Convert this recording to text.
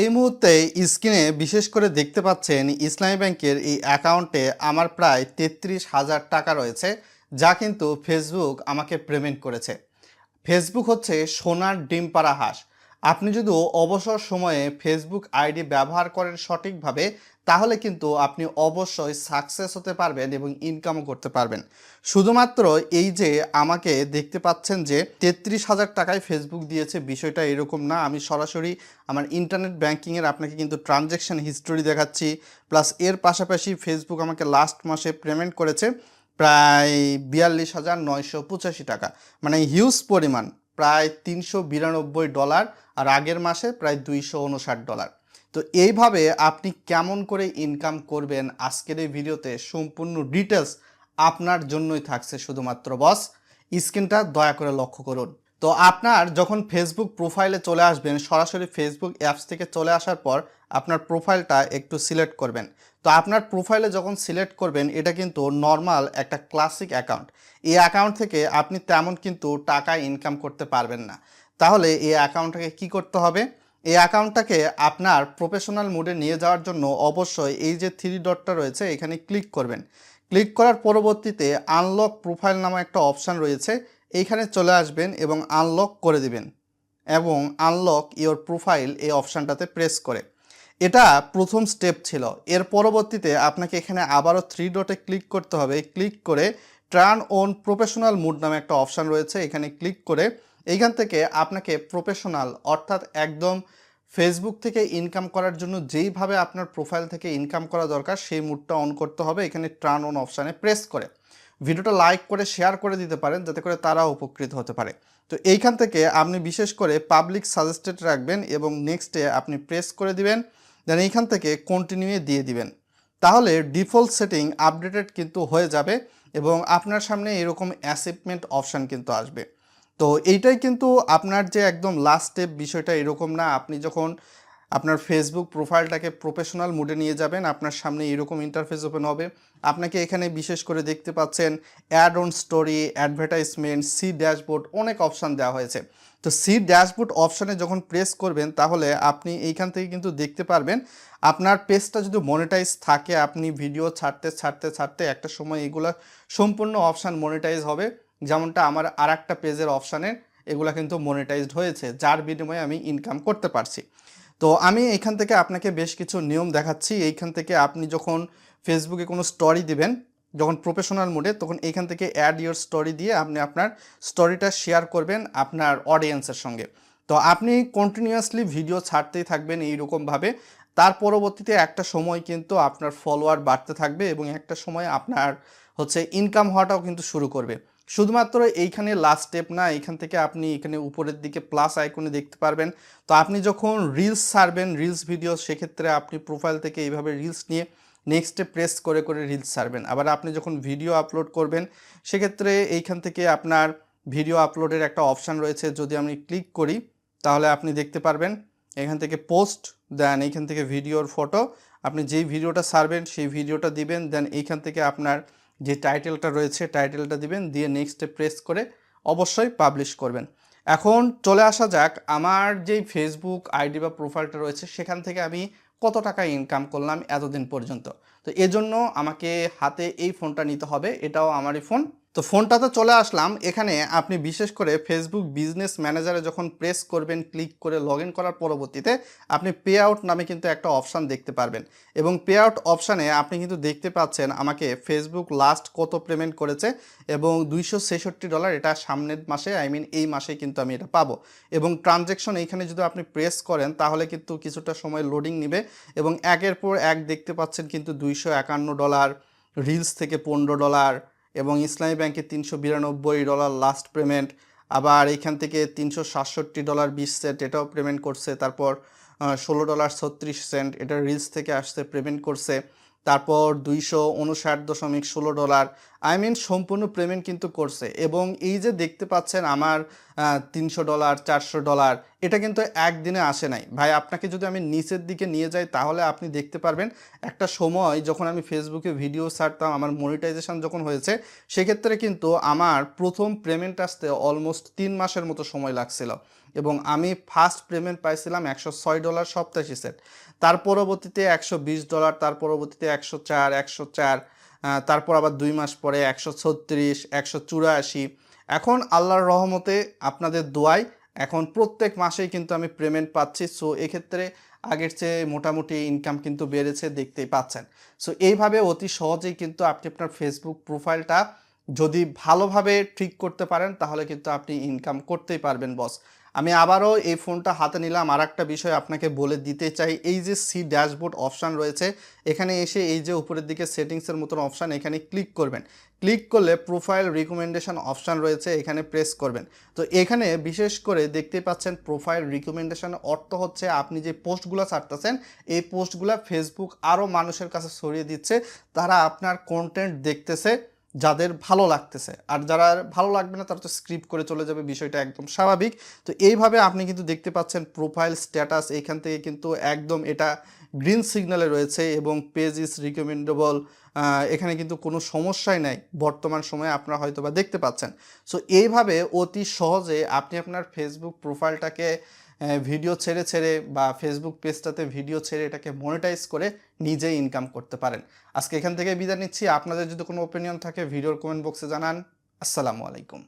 এই মুহূর্তে স্ক্রিনে বিশেষ করে দেখতে পাচ্ছেন ইসলামী ব্যাংকের এই অ্যাকাউন্টে আমার প্রায় তেত্রিশ হাজার টাকা রয়েছে, যা কিন্তু ফেসবুক আমাকে পেমেন্ট করেছে। ফেসবুক হচ্ছে সোনার ডিম পাড়া হাঁস। আপনি যদি অবসর সময়ে ফেসবুক আইডি ব্যবহার করেন সঠিকভাবে, তাহলে কিন্তু আপনি অবশ্যই সাকসেস হতে পারবেন এবং ইনকামও করতে পারবেন। শুধুমাত্র এই যে আমাকে দেখতে পাচ্ছেন যে তেত্রিশ হাজার টাকায় ফেসবুক দিয়েছে, বিষয়টা এরকম না। আমি সরাসরি আমার ইন্টারনেট ব্যাংকিংয়ের আপনাকে কিন্তু ট্রানজ্যাকশন হিস্টোরি দেখাচ্ছি। প্লাস এর পাশাপাশি ফেসবুক আমাকে লাস্ট মাসে পেমেন্ট করেছে প্রায় বিয়াল্লিশ হাজার নয়শো পঁচাশি টাকা। মানে হিউজ পরিমাণ। প্রায় তিনশো বিরানব্বই ডলার আর আগের মাসে প্রায় দুইশো উনষাট ডলার। তো এইভাবে আপনি কেমন করে ইনকাম করবেন আজকের এই ভিডিওতে সম্পূর্ণ ডিটেলস আপনার জন্যই থাকছে শুধুমাত্র বস স্ক্রিনটা দয়া করে লক্ষ্য করুন। তো আপনার যখন ফেসবুক প্রোফাইলে চলে আসবেন, সরাসরি ফেসবুক অ্যাপস থেকে চলে আসার পর আপনার প্রোফাইলটা একটু সিলেক্ট করবেন। তো আপনার প্রোফাইলে যখন সিলেক্ট করবেন, এটা কিন্তু নর্মাল একটা ক্লাসিক অ্যাকাউন্ট এই অ্যাকাউন্ট থেকে আপনি তেমন কিন্তু টাকা ইনকাম করতে পারবেন না। তাহলে এই অ্যাকাউন্টটাকে কি করতে হবে? এই অ্যাকাউন্টটাকে আপনার প্রফেশনাল মোডে নিয়ে যাওয়ার জন্য অবশ্যই এই যে থ্রি ডটটা রয়েছে, এখানে ক্লিক করবেন। ক্লিক করার পরবর্তীতে আনলক প্রোফাইল নামে একটা অপশান রয়েছে। এইখানে চলে আসবেন এবং আনলক করে দিবেন এবং আনলক ইওর প্রোফাইল এই অপশানটাতে প্রেস করে। এটা প্রথম স্টেপ ছিল। এর পরবর্তীতে আপনাকে এখানে আবারও থ্রি ডটে ক্লিক করতে হবে। ক্লিক করে ট্রান অন প্রফেশনাল মুড নামে একটা অপশান রয়েছে। এখানে ক্লিক করে এইখান থেকে আপনাকে প্রফেশনাল অর্থাৎ একদম ফেসবুক থেকে ইনকাম করার জন্য যেইভাবে আপনার প্রোফাইল থেকে ইনকাম করা দরকার, সেই মুডটা অন করতে হবে। এখানে ট্রান অন অপশানে প্রেস করে। ভিডিওটা লাইক করে, শেয়ার করে দিতে পারেন যাতে করে তারা উপকৃত হতে পারে। তো এইখান থেকে আপনি বিশেষ করে পাবলিক সাজেস্টেড রাখবেন এবং নেক্সটে আপনি প্রেস করে দিবেন দেন এইখান থেকে কন্টিনিউয়ে দিয়ে দিবেন। তাহলে ডিফল্ট সেটিং আপডেটেড কিন্তু হয়ে যাবে এবং আপনার সামনে এরকম অ্যাসিপমেন্ট অপশান কিন্তু আসবে। তো এইটাই কিন্তু আপনার যে একদম লাস্ট স্টেপ বিষয়টা এরকম না, আপনি যখন আপনার ফেসবুক প্রোফাইলটাকে প্রফেশনাল মুডে নিয়ে যাবেন। আপনার সামনে এরকম ইন্টারফেস ওপেন হবে। আপনাকে এখানে বিশেষ করে দেখতে পাচ্ছেন add on story advertisement see dashboard অনেক অপশান দেওয়া হয়েছে। তো সি ড্যাশবোর্ড অপশানে যখন প্রেস করবেন, তাহলে আপনি এইখান থেকে কিন্তু দেখতে পারবেন, আপনার পেজটা যদি মনিটাইজ থাকে, আপনি ভিডিও ছাড়তে ছাড়তে ছাড়তে একটা সময় এগুলো সম্পূর্ণ অপশান মনিটাইজ হবে। যেমনটা আমার আর একটা পেজের অপশানের এগুলো কিন্তু মনিটাইজড হয়েছে, যার বিনিময়ে আমি ইনকাম করতে পারছি। তো আমি এখান থেকে আপনাকে বেশ কিছু নিয়ম দেখাচ্ছি। এইখান থেকে আপনি যখন ফেসবুকে কোনো স্টোরি দিবেন, যখন প্রফেশনাল মোডে তখন এইখান থেকে অ্যাড ইয়োর স্টোরি দিয়ে আপনি আপনার স্টোরিটা শেয়ার করবেন আপনার অডিয়েন্সের সঙ্গে। তো আপনি কন্টিনিউয়াসলি ভিডিও ছাড়তেই থাকবেন এইরকমভাবে। তার পরবর্তীতে একটা সময় কিন্তু আপনার ফলোয়ার বাড়তে থাকবে এবং একটা সময় আপনার হচ্ছে ইনকাম হওয়াটাও কিন্তু শুরু করবে। শুধুমাত্র এইখানে লাস্ট স্টেপ না এইখান থেকে আপনি এখানে উপরের দিকে প্লাস আইকনে দেখতে পারবেন। তো আপনি যখন রিলস ছাড়বেন রিলস ভিডিও সেক্ষেত্রে আপনি প্রোফাইল থেকে এইভাবে রিলস নিয়ে নেক্সটে প্রেস করে করে রিলস ছাড়বেন। আবার আপনি যখন ভিডিও আপলোড করবেন, সেক্ষেত্রে এইখান থেকে আপনার ভিডিও আপলোডের একটা অপশান রয়েছে। যদি আমি ক্লিক করি, তাহলে আপনি দেখতে পারবেন, এখান থেকে পোস্ট দেন এইখান থেকে ভিডিওর ফটো আপনি যেই ভিডিওটা ছাড়বেন, সেই ভিডিওটা দিবেন দেন এইখান থেকে আপনার যে টাইটেলটা রয়েছে, টাইটেলটা দিবেন, দিয়ে নেক্সটে প্রেস করে অবশ্যই পাবলিশ করবেন। এখন চলে আসা যাক, আমার যেই ফেসবুক আইডি বা প্রোফাইলটা রয়েছে, সেখান থেকে আমি কত টাকা ইনকাম করলাম এতদিন পর্যন্ত। তো এজন্য আমাকে হাতে এই ফোনটা নিতে হবে, এটাও আমারই ফোন তো ফোনটাতে চলে আসলাম। এখানে আপনি বিশেষ করে ফেসবুক বিজনেস ম্যানেজারে যখন প্রেস করবেন ক্লিক করে লগ করার পরবর্তীতে আপনি পে আউট নামে কিন্তু একটা অপশান দেখতে পারবেন। এবং পে আউট অপশানে আপনি কিন্তু দেখতে পাচ্ছেন আমাকে ফেসবুক লাস্ট কত পেমেন্ট করেছে এবং দুইশো ছেষট্টি ডলার এটা সামনের মাসে আই মিন এই মাসে কিন্তু আমি এটা পাবো। এবং ট্রানজ্যাকশন এইখানে যদি আপনি প্রেস করেন, তাহলে কিন্তু কিছুটা সময় লোডিং নেবে এবং একের পর এক দেখতে পাচ্ছেন কিন্তু দুইশো একান্ন ডলার রিলস থেকে পনেরো ডলার এবং ইসলামী ব্যাংকে তিনশো বিরানব্বই ডলার লাস্ট পেমেন্ট আবার এইখান থেকে তিনশো সাতষট্টি ডলার বিশ সেন্ট এটাও পেমেন্ট করছে, তারপর ষোলো ডলার ছত্রিশ সেন্ট এটা রিলস থেকে আসছে পেমেন্ট করছে, তারপর দুইশো উনষাট দশমিক ষোলো ডলার আই মিন সম্পূর্ণ পেমেন্ট কিন্তু করছে, এবং এই যে দেখতে পাচ্ছেন আমার তিনশো ডলার, চারশো ডলার এটা কিন্তু একদিনে আসে নাই। ভাই, আপনাকে যদি আমি নিচের দিকে নিয়ে যাই, তাহলে আপনি দেখতে পারবেন একটা সময় যখন আমি ফেসবুকে ভিডিও ছাড়তাম, আমার মনিটাইজেশন যখন হয়েছে, সেক্ষেত্রে কিন্তু আমার প্রথম পেমেন্ট আসতে অলমোস্ট তিন মাসের মতো সময় লাগছিল এবং আমি ফার্স্ট পেমেন্ট পাইছিলাম একশো ছয় ডলার সপ্তাশি সেট তার পরবর্তীতে একশো বিশ ডলার তার পরবর্তীতে একশো চার একশো চার তারপর আবার দুই মাস পরে একশো ছত্রিশ, একশো চুরাশি। এখন আল্লাহর রহমতে আপনাদের দোয়ায় এখন প্রত্যেক মাসেই কিন্তু আমি পেমেন্ট পাচ্ছি সো এক্ষেত্রে আগের চেয়ে মোটামুটি ইনকাম কিন্তু বেড়েছে, দেখতেই পাচ্ছেন। সো এইভাবে অতি সহজেই কিন্তু আপনি আপনার ফেসবুক প্রোফাইলটা যদি ভালোভাবে ঠিক করতে পারেন, তাহলে কিন্তু আপনি ইনকাম করতেই পারবেন বস আমি আবারও এই ফোনটা হাতে নিলাম। আর একটা বিষয় আপনাকে বলে দিতে চাই, এই যে সি ড্যাশবোর্ড অপশান রয়েছে, এখানে এসে এই যে উপরের দিকে সেটিংসের মতন অপশান এখানে ক্লিক করবেন। ক্লিক করলে প্রোফাইল রিকমেন্ডেশন অপশান রয়েছে, এখানে প্রেস করবেন। তো এখানে বিশেষ করে দেখতে পাচ্ছেন প্রোফাইল রিকমেন্ডেশন অর্থ হচ্ছে আপনি যে পোস্টগুলো ছাড়তেছেন, এই পোস্টগুলো ফেসবুক আরও মানুষের কাছে ছড়িয়ে দিচ্ছে। তারা আপনার কন্টেন্ট দেখতেছে। যাদের ভালো লাগতেছে। আর যারা ভালো লাগবে না, তারা তো স্ক্রিপ্ট করে চলে যাবে, বিষয়টা একদম স্বাভাবিক। তো এইভাবে আপনি কিন্তু দেখতে পাচ্ছেন প্রোফাইল স্ট্যাটাস এইখান থেকে কিন্তু একদম এটা গ্রিন সিগনালে রয়েছে এবং পেজ ইজ রিকমেন্ডেবল এখানে কিন্তু কোনো সমস্যাই নাই। বর্তমান সময়ে আপনারা হয়তো বা দেখতে পাচ্ছেন। সো এইভাবে অতি সহজে আপনি আপনার ফেসবুক প্রোফাইলটাকে ভিডিও ছেড়ে ছেড়ে বা ফেসবুক পেজটাতে ভিডিও ছেড়ে এটাকে মনিটাইজ করে নিজেই ইনকাম করতে পারেন। আজকে এখান থেকে বিদায় নিচ্ছি। আপনাদের যদি কোনো ওপিনিয়ন থাকে ভিডিওর কমেন্ট বক্সে জানান। আসসালামু আলাইকুম।